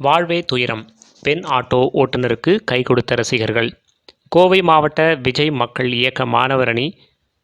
வாழ்வே துயரம். பெண் ஆட்டோ ஓட்டுநருக்கு கை கொடுத்த ரசிகர்கள். கோவை மாவட்ட விஜய் மக்கள் இயக்க மாணவரணி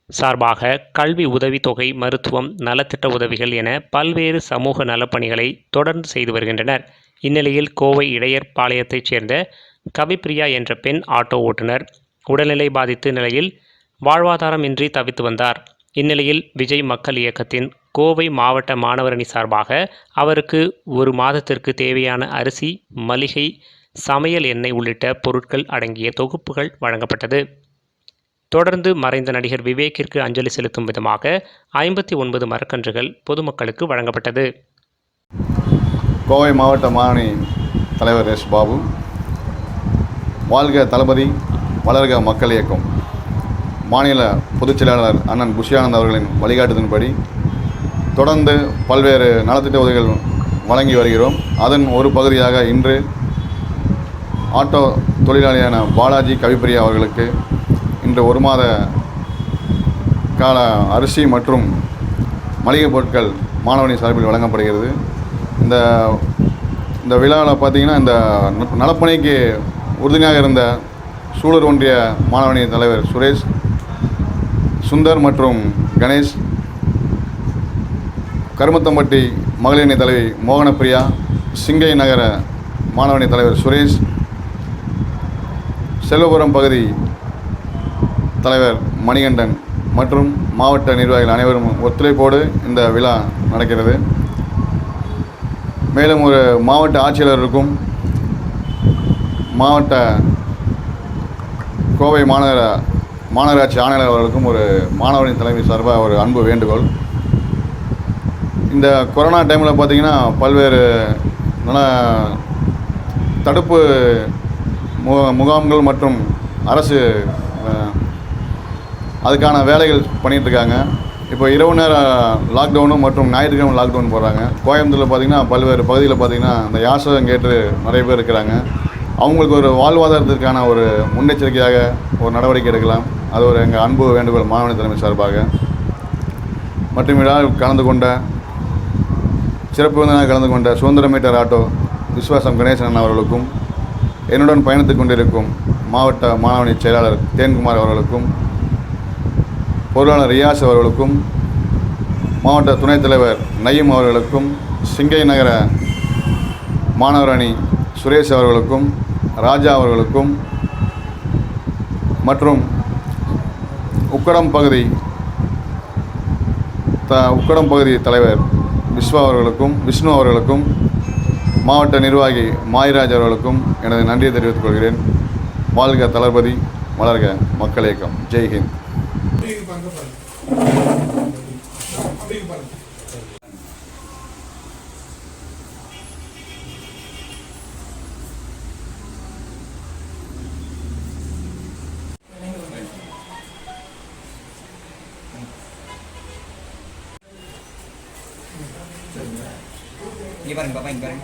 சார்பாக கல்வி உதவித்தொகை மருத்துவம் நலத்திட்ட உதவிகள் என பல்வேறு சமூக நலப்பணிகளை தொடர்ந்து செய்து வருகின்றனர். இந்நிலையில் கோவை இடையர் பாளையத்தைச் சேர்ந்த கவிப்பிரியா என்ற பெண் ஆட்டோ ஓட்டுநர் உடல்நிலை பாதித்து நிலையில் வாழ்வாதாரமின்றி தவித்து வந்தார். இந்நிலையில் விஜய் மக்கள் இயக்கத்தின் கோவை மாவட்ட மாணவரணி சார்பாக அவருக்கு ஒரு மாதத்திற்கு தேவையான அரிசி மளிகை சமையல் எண்ணெய் உள்ளிட்ட பொருட்கள் அடங்கிய தொகுப்புகள் வழங்கப்பட்டது. தொடர்ந்து மறைந்த நடிகர் விவேக்கிற்கு அஞ்சலி செலுத்தும் விதமாக ஐம்பத்தி ஒன்பது மரக்கன்றுகள் பொதுமக்களுக்கு வழங்கப்பட்டது. கோவை மாவட்ட மாணி தலைவர் எஸ். பாபு வாழ்க தளபதி வளர்க மக்கள் இயக்கம். மாநில பொதுச் செயலாளர் அண்ணன் குஷியானந்த் அவர்களின் வழிகாட்டுதலின்படி தொடர்ந்து பல்வேறு நலத்திட்ட உதவிகள் வழங்கி வருகிறோம். அதன் ஒரு பகுதியாக இன்று ஆட்டோ தொழிலாளியான பாலாஜி கவிப்பிரியா அவர்களுக்கு இன்று ஒரு மாத கால அரிசி மற்றும் மளிகை பொருட்கள் மாணவனின் சார்பில் வழங்கப்படுகிறது. இந்த இந்த விழாவில் பார்த்தீங்கன்னா இந்த நலப்பணிக்கு உறுதுணையாக இருந்த சூலூர் ஒன்றிய மாணவனி தலைவர் சுரேஷ் சுந்தர் மற்றும் கணேஷ். கருமத்தம்பட்டி மகளிரணி தலைவி மோகனப்பிரியா சிங்கை நகர மாணவனி தலைவர் சுரேஷ் செல்வபுரம் பகுதி தலைவர் மணிகண்டன் மற்றும் மாவட்ட நிர்வாகிகள் அனைவரும் ஒத்துழைப்போடு இந்த விழா நடக்கிறது. மேலும் ஒரு மாவட்ட ஆட்சியாளருக்கும் மாவட்ட கோவை மாநகர மாநகராட்சி ஆணையாளர் அவர்களுக்கும் ஒரு மாணவரின் தலைமை சார்பாக ஒரு அன்பு வேண்டுகோள். இந்த கொரோனா டைமில் பார்த்தீங்கன்னா பல்வேறு நல்ல தடுப்பு மு முகாம்கள் மற்றும் அரசு அதுக்கான வேலைகள் பண்ணிகிட்ருக்காங்க இப்போ இரவு நேர லாக்டவுனும் மற்றும் ஞாயிற்றுக்கிழமை லாக்டவுன் போடுறாங்க. கோயம்புத்தூரில் பார்த்திங்கன்னா பல்வேறு பகுதியில் பார்த்திங்கன்னா இந்த யாசகம் கேட்டு நிறைய பேர் இருக்கிறாங்க. அவங்களுக்கு ஒரு வாழ்வாதாரத்திற்கான ஒரு முன்னெச்சரிக்கையாக ஒரு நடவடிக்கை எடுக்கலாம். அது ஒரு எங்கள் அன்பு வேண்டுகோள் மாணவனி தலைமை சார்பாக. மற்றும் கலந்து கொண்ட சிறப்பு விருந்தினராக கலந்து கொண்ட சுதந்திர மீட்டர் ஆட்டோ விஸ்வாசம் கணேசன் அவர்களுக்கும் என்னுடன் பயணித்துக் கொண்டிருக்கும் மாவட்ட மாணவனி செயலாளர் தேன்குமார் அவர்களுக்கும் பொருளாளர் ரியாஸ் அவர்களுக்கும் மாவட்ட துணைத் தலைவர் நயீம் அவர்களுக்கும் சிங்கை நகர மாணவர் அணி சுரேஷ் அவர்களுக்கும் ராஜா அவர்களுக்கும் மற்றும் உக்கடம் பகுதி த உக்கடம் பகுதி தலைவர் விஸ்வா அவர்களுக்கும் விஷ்ணு அவர்களுக்கும் மாவட்ட நிர்வாகி மாயிராஜ் அவர்களுக்கும் எனது நன்றியை தெரிவித்துக் கொள்கிறேன். வாழ்க தளபதி வளர்க மக்கள் இயக்கம். ஜெய்ஹிந்த் இங்கே பாருங்க பாப்பா இங்கே பாருங்க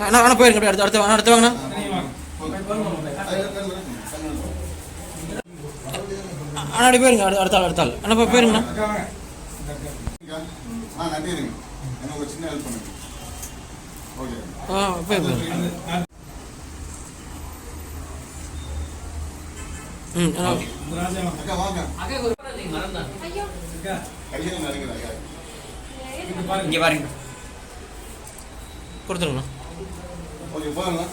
அண்ணா அண்ணா போயிருங்க அடுத்து அடுத்து வாங்க அடுத்து வாங்கண்ணா அண்ணா அப்படி போயிருங்க அடுத்த அடுத்த அடுத்த ஆள் அண்ணா போய் போயிருங்கண்ணா ஆ நன்றி எனக்கு ஒரு சின்ன ஹெல்ப் பண்ணுங்க ஓகே ஆ போய் போயிருங்க ம் அண்ணா அக்கா வாங்க கையில் நடக்குது இங்கே பாருங்க. கொடுத்துருங்கண்ணா ஓகே போகலாம்